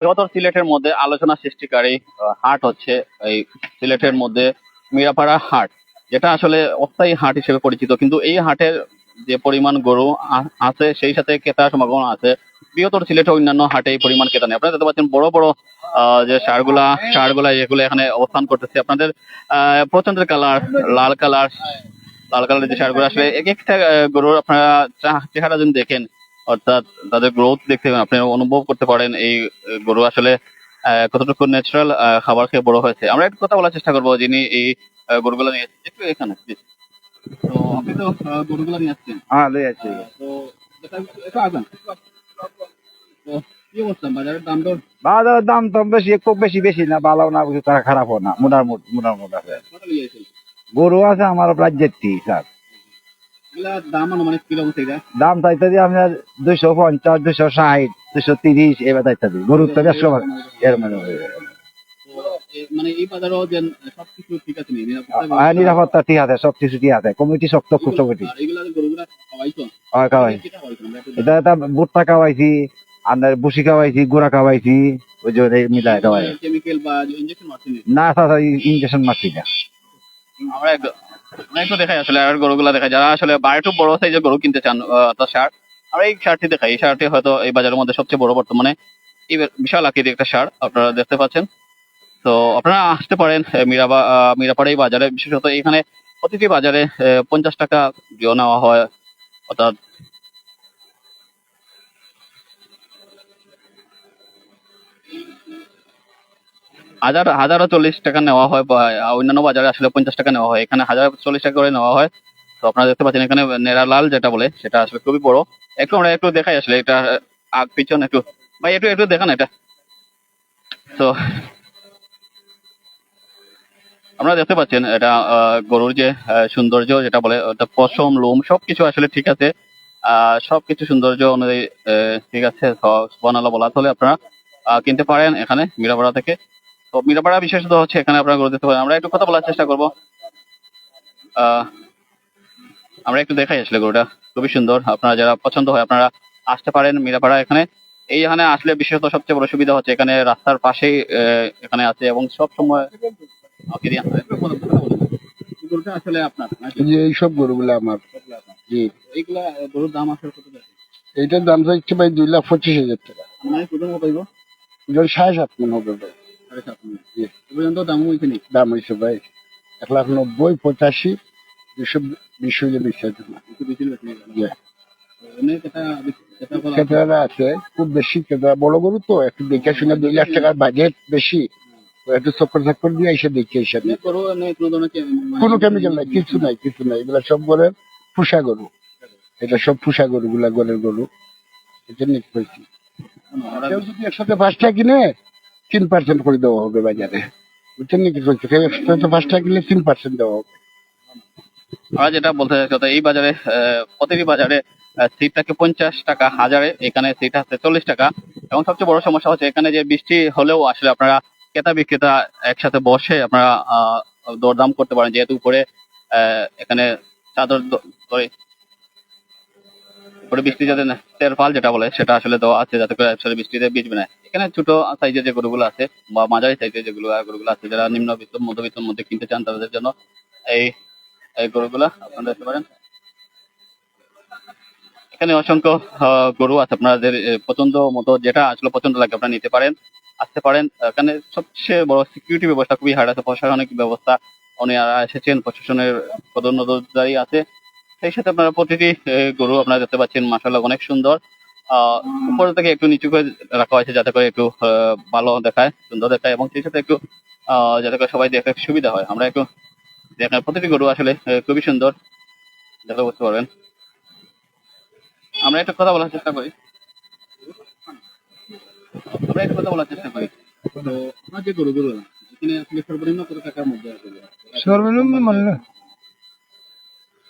বৃহত্তর সিলেটের মধ্যে আলোচনা সৃষ্টিকারী হাট হচ্ছে এই সিলেটের মধ্যে মিরাপাড়া হাট, যেটা আসলে অস্থায়ী হাট হিসেবে পরিচিত। কিন্তু এই হাটের যে পরিমাণ গরু আছে, সেই সাথে ক্রেতার সমাগম আছে। বৃহত্তর সিলেটে অন্যান্য হাটে এই পরিমাণ ক্রেতা নেই। আপনারা দেখতে পাচ্ছেন বড় বড় যে সারগুলা সারগুলা এগুলো এখানে অবস্থান করতেছে। আপনাদের পছন্দের কালার, লাল কালার, লাল কালারের যে সারগুলো, আসলে এক একটা গরুর আপনারা চেহারা যদি দেখেন অর্থাৎ তাদের গ্রোথ দেখতে পাবেন। আপনি অনুভব করতে পারেন এই গরু আসলে কতটুকু ন্যাচারাল খাবার খেয়ে বড় হয়েছে। আমরা একটু কথা বলার চেষ্টা করব যিনি এই গরুগুলো নিয়ে এসেছেন। একটু এখানে তো আপনি তো গরুগুলো নিয়ে আসছেন। হ্যাঁ তো একটু অবস্থা? বাজারের দাম তো বেশি খুব বেশি বেশি না ভালো না খারাপও না মোটার মোট মোটার মোট আছে গরু আছে আমার প্রায় জেটটি স্যার। দাম আনুমানিক কীরকম থেকে দাম চাইতে দিয়ে আপনার দুইশো পঞ্চাশ দুইশো ষাট দুইশো তিরিশ এবার চাইতে দিই গরুর তো বেশ এর মানে মানে এই বাজারও যে সবকিছু ঠিক আছে নিরাপত্তা ঠিক আছে সব কিছু ঠিক আছে। কমিটি শক্ত খুব কমিটি। এটা এটা ভুট্টা খাওয়াইছি আপনার বুসি খাওয়াইছি গুড়া খাওয়াইছি ওই যে ওই মিলাই খাওয়াই। না স্যার ইঞ্জেকশন মারছি না। আমরা দেখাই আসলে, আর গরুগুলা যারা আসলে বড় সাইজের গরু কিনতে চান সার আর এই সারটি দেখাই। এই সারটি হয়তো এই বাজারের মধ্যে সবচেয়ে বড় বর্তমানে। বিশাল আকৃতির একটা সার আপনারা দেখতে পাচ্ছেন। তো আপনারা আসতে পারেন মিরাবা মিরাপাড়া এই বাজারে। বিশেষত এখানে প্রতিটি বাজারে পঞ্চাশ টাকা জিও নেওয়া হয়, অর্থাৎ হাজার হাজারও চল্লিশ টাকা নেওয়া হয় বা অন্যান্য বাজারে আসলে পঞ্চাশ টাকা নেওয়া হয়। এখানে হাজার চল্লিশ টাকা করে নেওয়া হয়। তো আপনারা দেখতে পাচ্ছেন এখানে নেড়া লাল যেটা বলে, সেটা আসলে খুবই বড়। একটু আমরা একটু দেখাই আসলে, এটা আগ পিছন একটু। ভাই, একটু একটু দেখান এটা। তো আমরা দেখতে পাচ্ছেন এটা গরুর যে সৌন্দর্য যেটা বলে, ওটা পশম, লোম, সবকিছু আসলে ঠিক আছে। সবকিছু সৌন্দর্য অনুযায়ী ঠিক আছে। বনালা বলা হলে আপনারা। কিনতে পারেন এখানে, মিরাপাড়া থেকে। তো মিরাপাড়া বিশেষত হচ্ছে এখানে আপনারা গরু দেখতে পারেন। আমরা একটু কথা বলার চেষ্টা করব। আমরা একটু দেখাই আসলে গরুটা। খুবই সুন্দর। আপনারা যারা পছন্দ হয় আপনারা আসতে পারেন মিরাপাড়া এখানে। এই এখানে আসলে বিশেষত সবচেয়ে বড় সুবিধা হচ্ছে এখানে রাস্তার পাশেই এখানে আছে এবং সব সময় ওকে দিয়ে আসতে- একটু কথা বলুন। এই গরুটা আসলে আপনার নাকি? যে এইসব গরুগুলো আমার। জি। এইগুলা গরুর দাম আসলে কত এইটার দাম চাইছে ভাই দুই লাখ পঁচিশ হাজার টাকা। মানে কত হইব? সাড়ে সাত মন হবে ভাই। পঁচাশি বড় গরু তো একটু দেখে শুনে দুই লাখ টাকার বাজেট বেশি একটু চক্কর চক্কর দিয়ে এসে দেখে কোনো মানে- কেমিক্যাল নাই কিছু নাই কিছু নাই এগুলা সব গরের ফুসা গরু এটা সব ফুসা গরু গুলা গরের গরু এটা নিক পাইছি কেউ যদি একসাথে পাঁচটা কিনে তিন পার্সেন্ট করে দেওয়া হবে বাজারে। বুঝছেন নাকি? কেউ একসাথে পাঁচটা কিনলে তিন পার্সেন্ট দেওয়া হবে। আমরা যেটা বলতে অর্থাৎ এই বাজারে প্রতিটি বাজারে সিট থাকে পঞ্চাশ টাকা, হাজারে, এখানে সিট আছে চল্লিশ টাকা। এবং সবচেয়ে বড় সমস্যা হচ্ছে এখানে যে বৃষ্টি হলেও আসলে আপনারা ক্রেতা বিক্রেতা একসাথে বসে আপনারা দরদাম করতে পারেন। যেহেতু উপরে এখানে চাদর উপরে বৃষ্টি যাতে না তেরপাল যেটা বলে, সেটা আসলে দেওয়া আছে যাতে করে আসলে বৃষ্টিতে ভিজবে না এখানে ছোট সাইজের যে গরুগুলো আছে বা মাঝারি সাইজের আর গরুগুলো আছে, যারা নিম্নবিত্ত মধ্যবিত্তের মধ্যে কিনতে চান, তাদের জন্য এই এই গরুগুলা আপনারা দেখতে পারেন। এখানে অসংখ্য গরু আছে আপনাদের পছন্দ মতো যেটা আসলে পছন্দ লাগে আপনারা নিতে পারেন, আসতে পারেন। এখানে সবচেয়ে বড় সিকিউরিটি ব্যবস্থা খুবই হার্ড আছে, প্রশাসনিক ব্যবস্থা ওনারা এসেছেন, প্রশাসনের পদোন্নতদারি আছে। সেই সাথে আপনারা প্রতিটি গরু আপনারা দেখতে পাচ্ছেন মাসাল্লাহ অনেক সুন্দর। আহ উপর থেকে একটু নিচু করে রাখা হয়েছে যাতে করে একটু ভালো দেখায় সুন্দর দেখায় এবং সেই সাথে একটু আহ, যাতে করে সবাই দেখতে সুবিধা হয়। আমরা একটু দেখেন প্রতিটি গরু আসলে খুবই সুন্দর। দেখে বুঝতে পারবেন। আমরা একটু কথা বলার চেষ্টা করি। আমরা একটু কথা বলার চেষ্টা করি। তো আপনার যে গরুগুলো এখানে আসলে সর্বনিম্ন কত টাকার মধ্যে আছে সর্বনিম্ন গরু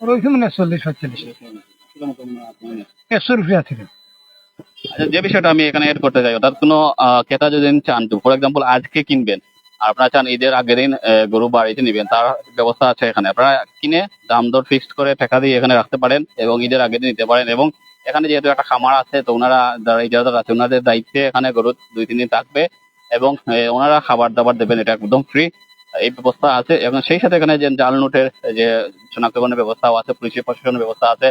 মানে আচ্ছা যে বিষয়টা আমি এখানে এড করতে চাই, অর্থাৎ ক্রেতা যদি চান ফর এক্সাম্পল আজকে কিনবেন, আপনারা চান ঈদের আগের দিন গরু বাড়িতে তার ব্যবস্থা আছে এখানে। আপনারা কিনে দাম দর ফিক্সড করে টাকা দিয়ে এখানে রাখতে পারেন এবং ঈদের আগের দিন নিতে পারেন এবং এখানে যেহেতু একটা খামার আছে, তো ওনারা যারা ইজারাদার আছে, ওনাদের দায়িত্বে এখানে গরু দুই, তিন দিন থাকবে এবং ওনারা খাবার দাবার দেবেন, এটা একদম ফ্রি এই ব্যবস্থা আছে এবং সেই সাথে এখানে যে জাল নোটের যে শনাক্তকরণের ব্যবস্থাও আছে, পুলিশের প্রশাসনের ব্যবস্থা আছে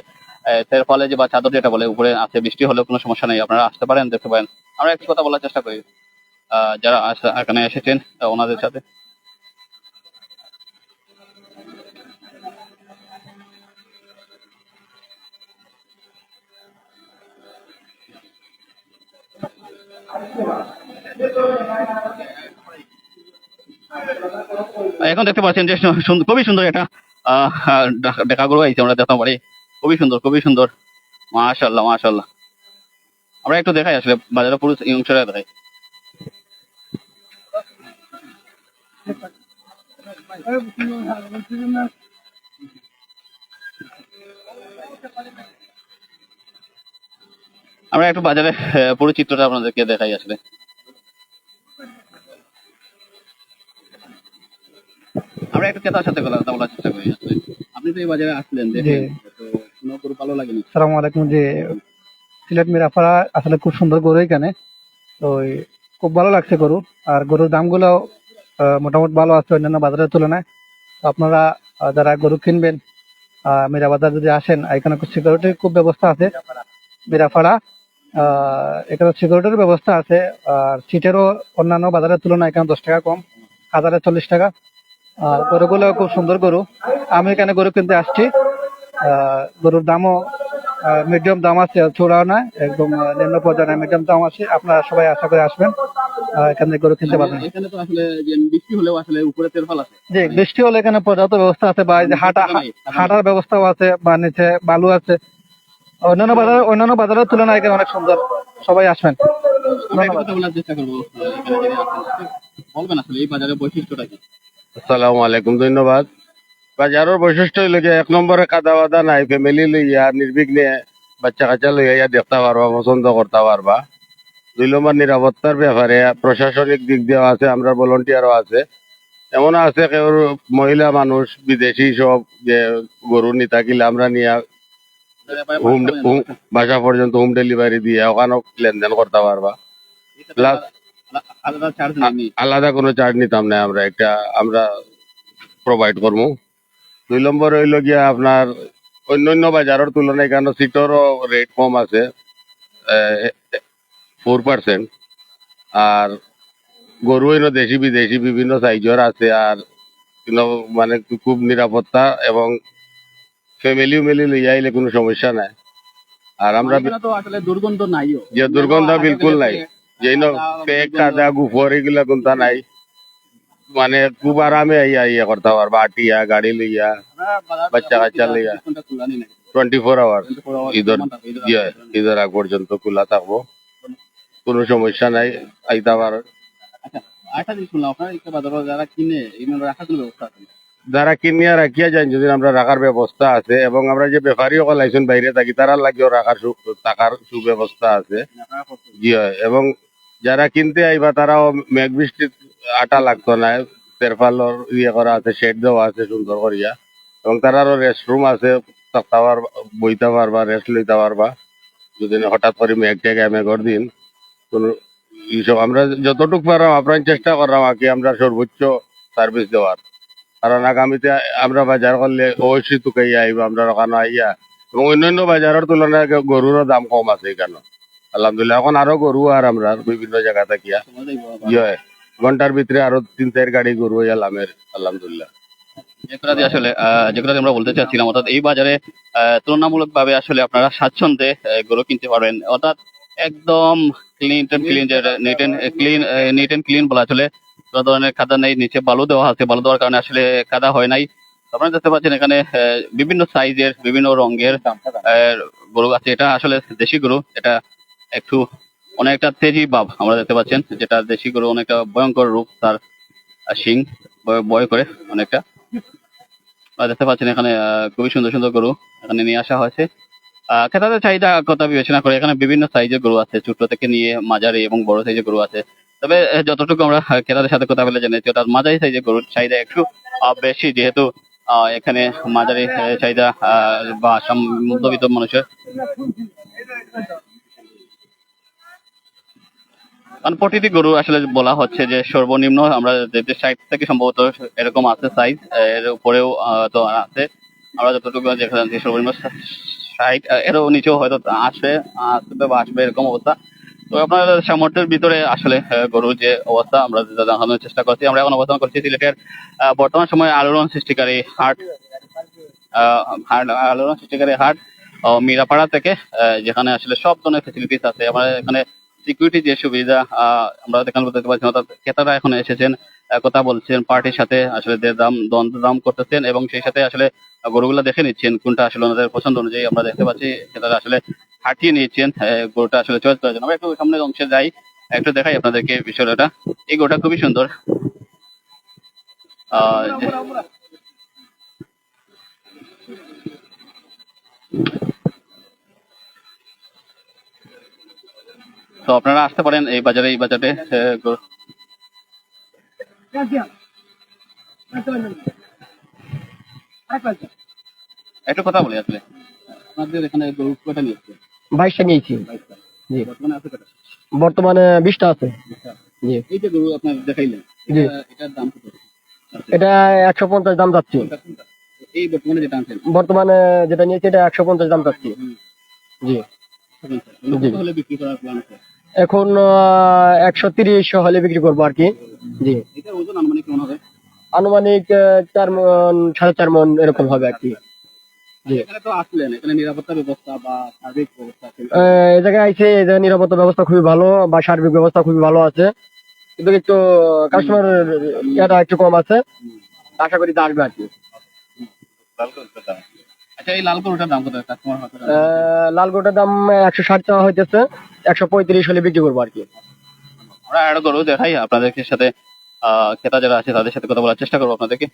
এর ফলে যে বা চাদর যেটা বলে উপরে আছে, বৃষ্টি হলেও কোনো সমস্যা নেই, আপনারা আসতে পারেন, দেখতে পারেন। আমরা একটু কথা বলার চেষ্টা করি। যারা এখানে এসেছেন ওনাদের সাথে। এখন দেখতে পাচ্ছেন যে খুবই সুন্দর একটা আহ, আহ, দেখা- দেখা গরু আইছে আমরা দেখতে পারি। খুবই সুন্দর খুবই সুন্দর। মাশাল্লাহ মাশাল্লাহ। আমরা একটু দেখাই আসলে বাজারে পুরো এই অংশটা দেখাই। আমরা একটু বাজারে পুরো চিত্রটা আপনাদেরকে দেখাই আসলে। আমরা একটু ক্রেতার সাথে কথা বলার চেষ্টা করি আপনি তো এই বাজারে আসলেন দেখেন তো কোনো গরু ভালো লাগেনি। সালাম আলাইকুম যে সিলেট আসলে খুব সুন্দর গরু এখানে। তো খুব ভালো লাগছে গরু আর গরুর দামগুলো মোটামুটি ভালো আছে অন্যান্য বাজারের তুলনায়। আপনারা যারা গরু কিনবেন মিরা বাজার যদি আসেন এখানে সিকিউরিটির খুব ব্যবস্থা আছে। মিরাপাড়া আহ, এখানে সিকিউরিটির ব্যবস্থা আছে আর সিটেরও অন্যান্য বাজারের তুলনায় এখানে দশ টাকা কম হাজারে চল্লিশ টাকা। গরুগুলো খুব সুন্দর গরু। আমি এখানে গরু কিনতে আসছি। গরুর দামও মিডিয়াম দাম আছে চূড়াও না একদম নিম্ন পর্যায়ে মিডিয়াম দাম আছে। আপনারা সবাই আশা করে আসবেন। এখান থেকে গরু কিনতে পারবেন। এখানে তো আসলে যে বৃষ্টি হলেও আসলে উপরে তেরফাল আছে। জি বৃষ্টি হলে এখানে পর্যাপ্ত ব্যবস্থা আছে বা হাঁটা হাঁটার ব্যবস্থাও আছে বা নিচে বালু আছে। অন্যান্য বাজার অন্যান্য বাজারের তুলনায় এখানে অনেক সুন্দর। সবাই আসবেন। বলার চেষ্টা করব। বলবেন আসলে এই বাজারের বৈশিষ্ট্যটা কি? আসসালামু আলাইকুম, ধন্যবাদ। বাজারের বৈশিষ্ট্য গিয়ে এক নম্বরে কাদা বাদা নাই ফ্যামিলি লইয়া নির্বিঘ্নে বাচ্চা কাচ্চা লইয়া ইয়া দেখতে পারবা, পছন্দ করতে পারবা। দুই নম্বর নিরাপত্তার ব্যাপারে প্রশাসনিক দিক দিয়েও আছে, আমরা ভলেন্টিয়ারও আছে। এমন আছে কেউ মহিলা মানুষ, বিদেশি সব যে গরু নি থাকিলে আমরা নিয়ে হোম বাসা পর্যন্ত হোম ডেলিভারি দিয়ে ওখানেও লেনদেন করতে পারবা। আলাদা চার্জ নেই। আলাদা কোনো চার্জ নিতাম না আমরা একটা আমরা প্রোভাইড করব। দুই নম্বর হইল গিয়া আপনার অন্যান্য বাজারের তুলনায় কেন সিটরও রেট কম আছে ফোর পার্সেন্ট আর গরু হইল দেশি বিদেশি বিভিন্ন সাইজের আছে আর মানে খুব নিরাপত্তা এবং ফ্যামিলি উমেলি লইয়া আইলে কোনো সমস্যা নাই। আর আমরা দুর্গন্ধ নাইও। যে দুর্গন্ধ বিলকুল নাই। যেন পেক কাদা গুফর এগুলা কোনটা নাই। মানে খুব আরামে আইয়া ইয়া করতে পারবা আটিয়া গাড়ি লইয়া বাচ্চা কাচ্চা লইয়া। টোয়েন্টি ফোর আওয়ার ঈদের ইয়ে ঈদের আগ পর্যন্ত খোলা থাকব। কোনো সমস্যা নাই আইতা পার যারা কিনিয়া রাখিয়া যান যদি আমরা রাখার ব্যবস্থা আছে এবং আমরা যে ব্যাপারী সকল আইসুন বাইরে থাকি তারা লাগিয়েও রাখার সু- থাকার সুব্যবস্থা আছে। জি হয় এবং যারা কিনতে আইবা, তারাও মেঘ বৃষ্টির আটা লাগতো না। তেরপালর ইয়ে করা আছে, শেড দেওয়া আছে সুন্দর করিয়া। এবং তারারও রেস্টরুম আছে থাকতে পারবা বইতে পারবা রেস্ট লইতে পারবা। যদি হঠাৎ করে মেঘ টেঘ মেঘর দিন, কোনো এইসব আমরা যতটুক পারাম আপনার চেষ্টা করলাম কি আমরা সর্বোচ্চ সার্ভিস দেওয়ার। কারণ আগামীতে আমরা বাজার করলে অবশ্যই টুকাইয়া আইবা, আমরা ওখানে আইয়া। এবং অন্যান্য বাজারের তুলনায় গরুরও দাম কম আছে এখানে আলহামদুলিল্লাহ এখন আরও গরু আর আমরা বিভিন্ন জায়গা থাকিয়া। ইয়ে ঘণ্টার ভিতরে আরও তিন চার গাড়ি গরু এলামের আলহামদুলিল্লাহ। আসলে আহ, যেগুলো আমরা বলতে চাচ্ছিলাম অর্থাৎ এই বাজারে তুলনামূলক ভাবে আসলে আপনারা স্বাচ্ছন্দ্যে গরু কিনতে পারবেন। অর্থাৎ একদম clean and clean clean neat and clean বলা কোনো ধরনের কাদা নেই নিচে বালু দেওয়া আছে। বালু দেওয়ার কারণে আসলে কাদা হয় নাই। আপনারা দেখতে পাচ্ছেন এখানে বিভিন্ন সাইজের বিভিন্ন রঙের গরু আছে। এটা আসলে দেশি গরু। এটা একটু অনেকটা তেজি ভাব আমরা দেখতে পাচ্ছেন, যেটা দেশি গরু অনেকটা ভয়ঙ্কর রূপ তার শিং, ভয় করে অনেকটা। দেখতে পাচ্ছেন এখানে খুবই সুন্দর সুন্দর গরু এখানে নিয়ে আসা হয়েছে। ক্রেতাদের চাহিদা কথা বিবেচনা করে এখানে বিভিন্ন সাইজের গরু আছে, ছোট থেকে নিয়ে মাঝারি এবং বড় সাইজের গরু আছে। তবে যতটুকু আমরা ক্রেতাদের সাথে কথা বলে জেনেছি, অর্থাৎ মাঝারি সাইজের গরুর চাহিদা একটু বেশি, যেহেতু এখানে মাঝারি চাহিদা বা মধ্যবিত্ত মানুষের কারণ প্রতিটি গরু আসলে বলা হচ্ছে যে সর্বনিম্ন আমরা যে সাইড থেকে সম্ভবত এরকম আছে সাইজ এর উপরেও তো আছে। আমরা যতটুকু দেখা যাচ্ছে সর্বনিম্ন সাইড এরও নিচেও হয়তো আসবে আসবে বা আসবে এরকম অবস্থা। তো আপনার সামর্থ্যের ভিতরে আসলে গরুর যে অবস্থা, আমরা দেখানোর চেষ্টা করছি, আমরা এখন অবস্থান করছি সিলেটের বর্তমান সময়ে আলোড়ন সৃষ্টিকারী হাট আলোড়ন সৃষ্টিকারী হাট মিরাপাড়া থেকে যেখানে আসলে সব ধরনের ফেসিলিটিস আছে। আমরা এখানে সিকিউরিটি যে সুবিধা আমরা এখানে দেখতে পাচ্ছি অর্থাৎ ক্রেতারা এখন এসেছেন কথা বলছেন পার্টির সাথে আসলে দাম দ্বন্দ্ব দাম করতেছেন এবং সেই সাথে আসলে গরুগুলো দেখে নিচ্ছেন কোনটা আসলে ওনাদের পছন্দ অনুযায়ী আমরা দেখতে পাচ্ছি ক্রেতারা আসলে হাঁটিয়ে নিচ্ছেন আহ, গরুটা আসলে চয়েস করার জন্য। আমরা একটু সামনের অংশে যাই একটু দেখাই আপনাদেরকে বিষয়টা। এই গরুটা খুবই সুন্দর। আহ, তো আপনারা আসতে পারেন এই বাজারে এই বাজারে একটু কথা বলি আসলে। আপনাদের এখানে গরু কটা নিয়েছে বাইশটা নিয়েছি। বর্তমানে বিশটা আছে। জি। এই যে গরু আপনার দেখাইলেন। এটা- এটার দাম কত? এটা একশো পঞ্চাশ দাম যাচ্ছে? এই বর্তমানে যেটা আনছেন? বর্তমানে যেটা নিয়েছি এটা একশো পঞ্চাশ দাম যাচ্ছে। জি। জি। বিক্রি করার প্ল্যান এখন একশো তিরিশ হলে বিক্রি করব আর কি। জি। আনুমানিক চার মন সাড়ে চার মন এরকম হবে আর কি। এই জায়গায় আইছে এই জায়গায় নিরাপত্তা ব্যবস্থা খুবই ভালো বা সার্বিক ব্যবস্থা খুবই ভালো আছে। কিন্তু একটু কাস্টমার এটা একটু কম আছে। আশা করি আসবে আর কি। এই লাল গরুটার দাম কত কাস্টমার লাল গোটার দাম একশো ষাট টাকা হইতেছে। একশো পঁয়ত্রিশ হলে বিক্রি করব আর কি। আমরা একটা গরু দেখাই আপনাদেরকে সাথে ক্রেতা যারা আছে তাদের সাথে কথা বলার চেষ্টা করব আপনাদেরকে।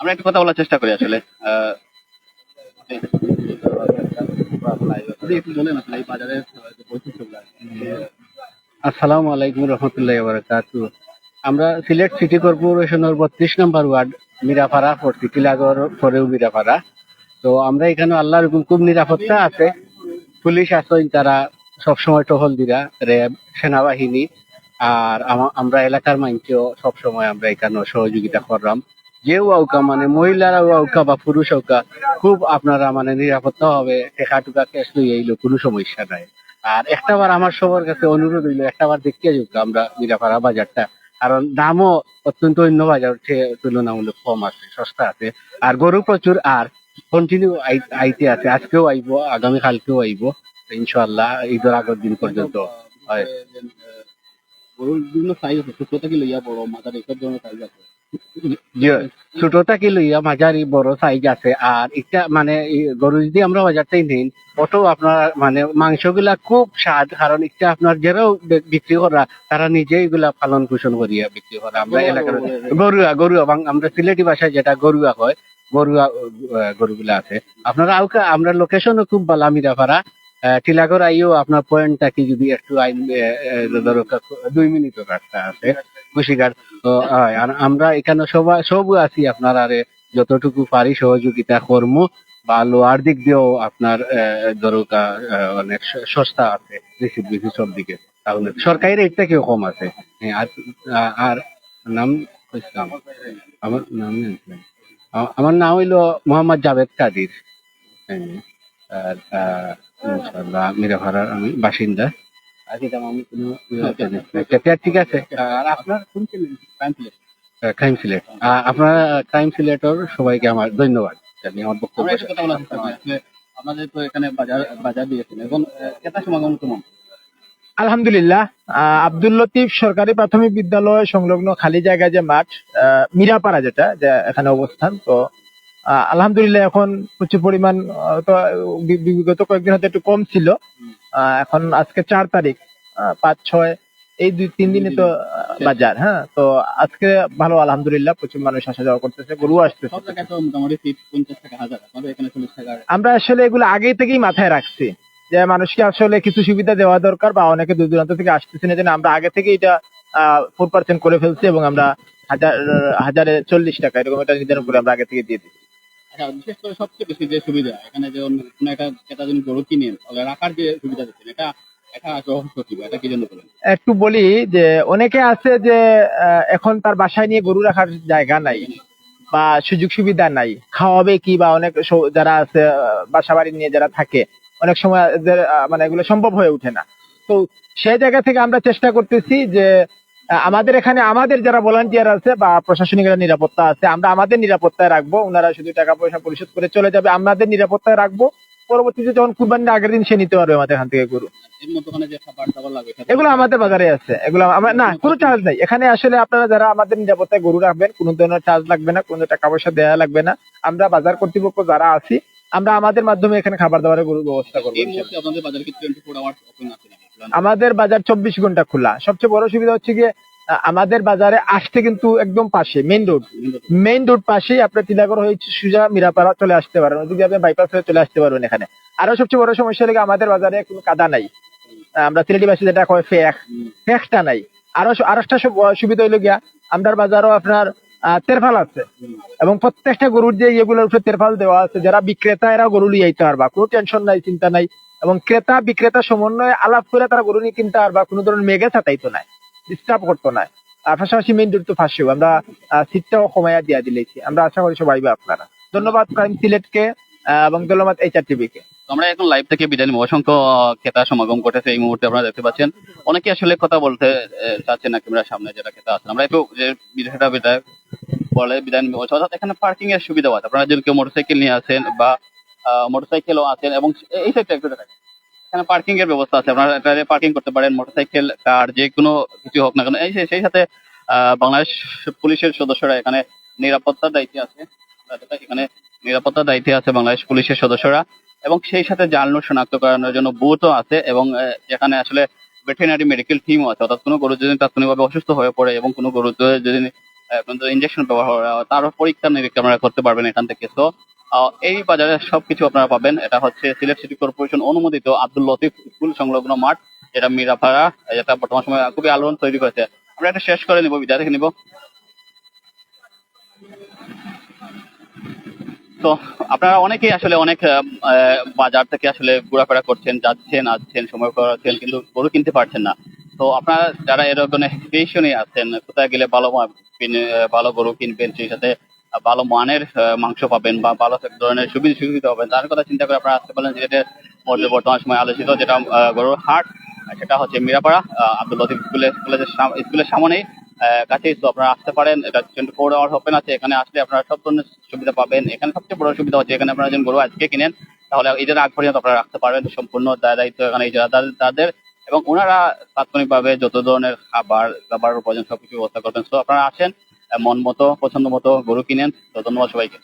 আমরা একটু কথা বলার চেষ্টা করি আসলে। আহ, আসসালামু আলাইকুম রহমতুল্লাহ বারাকাত আমরা সিলেট সিটি কর্পোরেশনের বত্রিশ নম্বর ওয়ার্ড, মিরাপাড়া, পড়ছি। টিলাগর পরেও মিরাপাড়া। তো আমরা এখানে আল্লাহর খুব নিরাপত্তা আছে। পুলিশ আছেন তারা, সবসময় টহল দিরা, র্যাব, সেনাবাহিনী। আর আমরা এলাকার মাইনকেও সবসময় আমরা এখানে সহযোগিতা করলাম। যে আউকা মানে মহিলারা আউকা বা পুরুষ আউকা, খুব আপনারা মানে নিরাপত্তা হবে। টেকা টুকা ক্যাশ লই এইলো কোনো সমস্যা নাই। আর একটাবার আমার সবার কাছে অনুরোধ হইল একটাবার দেখতে যাক আমরা মিরাপাড়া বাজারটা। কারণ দামও অত্যন্ত অন্য বাজার তুলনামূলক কম আছে, সস্তা আছে। আর গরু প্রচুর, আর কন্টিনিউ আইতে আছে। আজকেও আইব, আগামী কালকেও আইব ইনশাল্লাহ ঈদের আগের দিন পর্যন্ত। হয়। গরুর বিভিন্ন সাইজ আছে লইয়া বড় সাইজ আছে। ছোটটা কি লইয়া মাঝারি বড় সাইজ আছে আর এটা মানে গরু যদি আমরা বাজারটাই নেই ওটাও আপনার মানে মাংসগুলা খুব স্বাদ কারণ এটা আপনার যারাও বিক্রি করা তারা নিজে এগুলা পালন পোষণ করিয়া বিক্রি করা। আমরা এলাকার গরুয়া গরুয়া আমরা সিলেটি ভাষায় যেটা গরুয়া হয় গরুয়া গরুগুলা আছে। আপনারা আউকা আমরা লোকেশনও খুব ভালো মিরাপাড়া টিলাগর আইও আপনার পয়েন্টটা কি যদি একটু ধরো দুই মিনিটের রাস্তা আছে কুশিঘাট আর আমরা এখানে সবাই সব আছি আপনার আরে যতটুকু পারি সহযোগিতা কর্ম। বা লোয়ার দিক দিয়েও আপনার দরকা অনেক সস্তা আছে রিসিভ বেশি সব দিকে। তাহলে সরকারি রেট থেকেও কম আছে। আর আর নাম আমার নাম আমার নাম হইল মোহাম্মদ জাভেদ কাদির। হ্যাঁ, আর আহ, ইনশাআল্লাহ মিরাভাড়ার আমি বাসিন্দা। আর আমি কোনো ঠিক আছে আর আপনার কোন ক্রাইম সিলেট আপনার ক্রাইম সিলেটর সবাইকে আমার ধন্যবাদ। আমার বক্তব্য আমাদের তো এখানে বাজার বাজার দিয়েছেন। এখন ক্রেতা সমাগম কেমন? আলহামদুলিল্লাহ আহ, আব্দুল লতিফ সরকারি প্রাথমিক বিদ্যালয় সংলগ্ন খালি জায়গায় যে মাঠ আহ, মিরাপাড়া যেটা যে এখানে অবস্থান তো আলহামদুলিল্লাহ এখন প্রচুর পরিমাণ বিগত কয়েকদিন হয়তো একটু কম ছিল। এখন আজকে চার তারিখ পাঁচ ছয় এই দুই তিন দিনে তো বাজার হ্যাঁ তো আজকে ভালো আলহামদুলিল্লাহ প্রচুর মানুষ আসা যাওয়া করতেছে গরু আসতেছে। আমরা আসলে এগুলো আগে থেকেই মাথায় রাখছি যে মানুষকে আসলে কিছু সুবিধা দেওয়া দরকার বা অনেকে দূর দূরান্ত থেকে আসতেছে না জন্য আমরা আগে থেকে এটা ফোর পার্সেন্ট করে ফেলছি এবং আমরা হাজার হাজারে চল্লিশ টাকা এরকম একটা নির্ধারণ করে আমরা আগে থেকে দিয়ে দিই আচ্ছা বিশেষ করে সবচেয়ে বেশি যে সুবিধা, এখানে যে কোনো একটা ক্রেতা যদি গরু কিনেন তাহলে রাখার যে সুবিধা দিচ্ছেন, এটা একটু বলি যে অনেকে আছে যে এখন তার বাসায় নিয়ে গরু রাখার জায়গা নাই বা সুযোগ সুবিধা নাই। খাওয়াবে কি বা অনেক যারা আছে বাসা বাড়ি নিয়ে যারা থাকে, অনেক সময় মানে এগুলো সম্ভব হয়ে ওঠে না। তো সেই জায়গা থেকে আমরা চেষ্টা করতেছি যে আমাদের এখানে আমাদের যারা ভলান্টিয়ার আছে বা প্রশাসনিক নিরাপত্তা আছে আমরা আমাদের নিরাপত্তায় রাখব। ওনারা শুধু টাকা পয়সা পরিশোধ করে চলে যাবে। আমাদের নিরাপত্তায় রাখব। পরবর্তীতে যখন কুরবানির আগের দিন সে নিতে পারবে আমাদের এখান থেকে গরু। এগুলো আমাদের বাজারে আছে। এগুলো আমরা না কোনো চার্জ নাই। এখানে আসলে আপনারা যারা আমাদের নিরাপত্তায় গরু রাখবেন কোনো ধরনের চার্জ লাগবে না কোনো টাকা পয়সা দেওয়া লাগবে না। আমরা বাজার কর্তৃপক্ষ যারা আছি আমরা আমাদের মাধ্যমে এখানে খাবার দাবারের গরুর ব্যবস্থা করব আমাদের বাজার চব্বিশ ঘণ্টা খোলা। সবচেয়ে বড় সুবিধা হচ্ছে গিয়ে আমাদের বাজারে আসতে কিন্তু একদম পাশে মেইন রোড মেইন রোড পাশেই আপনার টিলাগড় হয়ে সুজা মিরাপাড়া চলে আসতে পারেন, ওদিকে আপনি বাইপাস হয়ে চলে আসতে পারবেন এখানে। আরও সবচেয়ে বড় সমস্যা হলে আমাদের বাজারে কোনো কাদা নাই। আমরা সিলেটি ভাষা যেটা কয়, ফেক। ফেকটা নাই। আরও আরও একটা সুবিধা হইল গিয়া, আমরার বাজারও আপনার তেরফাল আছে। এবং প্রত্যেকটা গরুর যে ইয়েগুলোর উপরে তেরফাল দেওয়া আছে, যারা বিক্রেতা, এরা গরু লিয়ে আইতে পারবা। কোনো টেনশন নাই, চিন্তা নাই। এবং ক্রেতা বিক্রেতা সমন্বয়ে আলাপ করে তারা গরু নিয়ে কিনতে পারবা কোনো ধরনের মেঘে ছাটাইতো নাই ডিস্টার্ব করতো না। আর পাশাপাশি মেইন রোড তো ফাঁসেও। আমরা সিটটাও কমাইয়া দিয়া দিলেছি। আমরা আশা করি সবাই আপনারা। ধন্যবাদ ক্রাইম সিলেটকে এবং ধন্যবাদ এইচআর টিভিকে আমরা এখন লাইভ থেকে বিদায় নিব। অসংখ্য ক্রেতা সমাগম ঘটেছে এই মুহূর্তে আপনারা দেখতে পাচ্ছেন। অনেকে আসলে কথা বলতে চাচ্ছেন না ক্যামেরার সামনে যেটা ক্রেতা আছেন। আমরা একটু যে বিষয়টা বিদায় বলে বিদায় নিব। অর্থাৎ এখানে পার্কিং এর সুবিধা আছে। আপনারা যদি কেউ মোটরসাইকেল নিয়ে আসেন বা মোটরসাইকেলও আছেন এবং এই সাইডটা একটু এখানে পার্কিং এর ব্যবস্থা আছে আপনারা এটাতে পার্কিং করতে পারেন মোটরসাইকেল কার যে কোনো কিছু হোক না কেন। এই সেই- সাথে বাংলাদেশ পুলিশের সদস্যরা এখানে নিরাপত্তার দায়িত্বে আছে। এখানে নিরাপত্তার দায়িত্বে আছে বাংলাদেশ পুলিশের সদস্যরা। এবং সেই সাথে জাল জালনু শনাক্ত করানোর জন্য বুথও আছে এবং যেখানে আসলে ভেটেরিনারি মেডিকেল টিমও আছে। অর্থাৎ কোনো গরু যদি তাৎক্ষণিকভাবে অসুস্থ হয়ে পড়ে এবং কোনো গরু যদি ইঞ্জেকশন ব্যবহার করা হয়, তারও পরীক্ষা নিরীক্ষা আপনারা করতে পারবেন এখান থেকে। তো এই বাজারে সবকিছু আপনারা পাবেন। এটা হচ্ছে সিলেট সিটি কর্পোরেশন অনুমোদিত আব্দুল লতিফ স্কুল সংলগ্ন মাঠ, যেটা মিরাপাড়া, যেটা বর্তমান সময়ে খুবই আলোড়ন তৈরি করেছে। আমরা এটা শেষ করে নিব, বিদায় থেকে নিব। তো, আপনারা অনেকেই আসলে অনেক বাজার থেকে আসলে ঘোরাফেরা করছেন, যাচ্ছেন, আসছেন, সময় করাচ্ছেন কিন্তু গরু কিনতে পারছেন না। তো আপনারা যারা এরকম হেজিটেশনে আছেন কোথায় গেলে ভালো ভালো গরু কিনবেন সেই সাথে ভালো মানের মাংস পাবেন বা ভালো ধরনের সুবিধা সুবিধা পাবেন। তার কথা চিন্তা করে আপনারা আসতে পারেন যেটা মধ্যে বর্তমান সময় আলোচিত যেটা গরুর হাট সেটা হচ্ছে মিরাপাড়া আব্দুল লতিফ স্কুলের কলেজের স্কুলের সামনেই কাছেই। তো আপনারা আসতে পারেন, এটা টোয়েন্টি ফোর আওয়ার ওপেন আছে। এখানে আসলে আপনারা সব ধরনের সুবিধা পাবেন। এখানে সবচেয়ে বড় সুবিধা হচ্ছে, এখানে আপনারা যখন গরু আজকে কিনেন, তাহলে ঈদের আগ পর্যন্ত আপনারা রাখতে পারবেন। সম্পূর্ণ দায় দায়িত্ব এখানে তাদের- এবং ওনারা তাৎক্ষণিকভাবে যত ধরনের খাবার, দাবার প্রয়োজন সবকিছু ব্যবস্থা করবেন। তো আপনারা আসেন মন মতো পছন্দ মতো গরু কিনেন। তো ধন্যবাদ সবাইকে।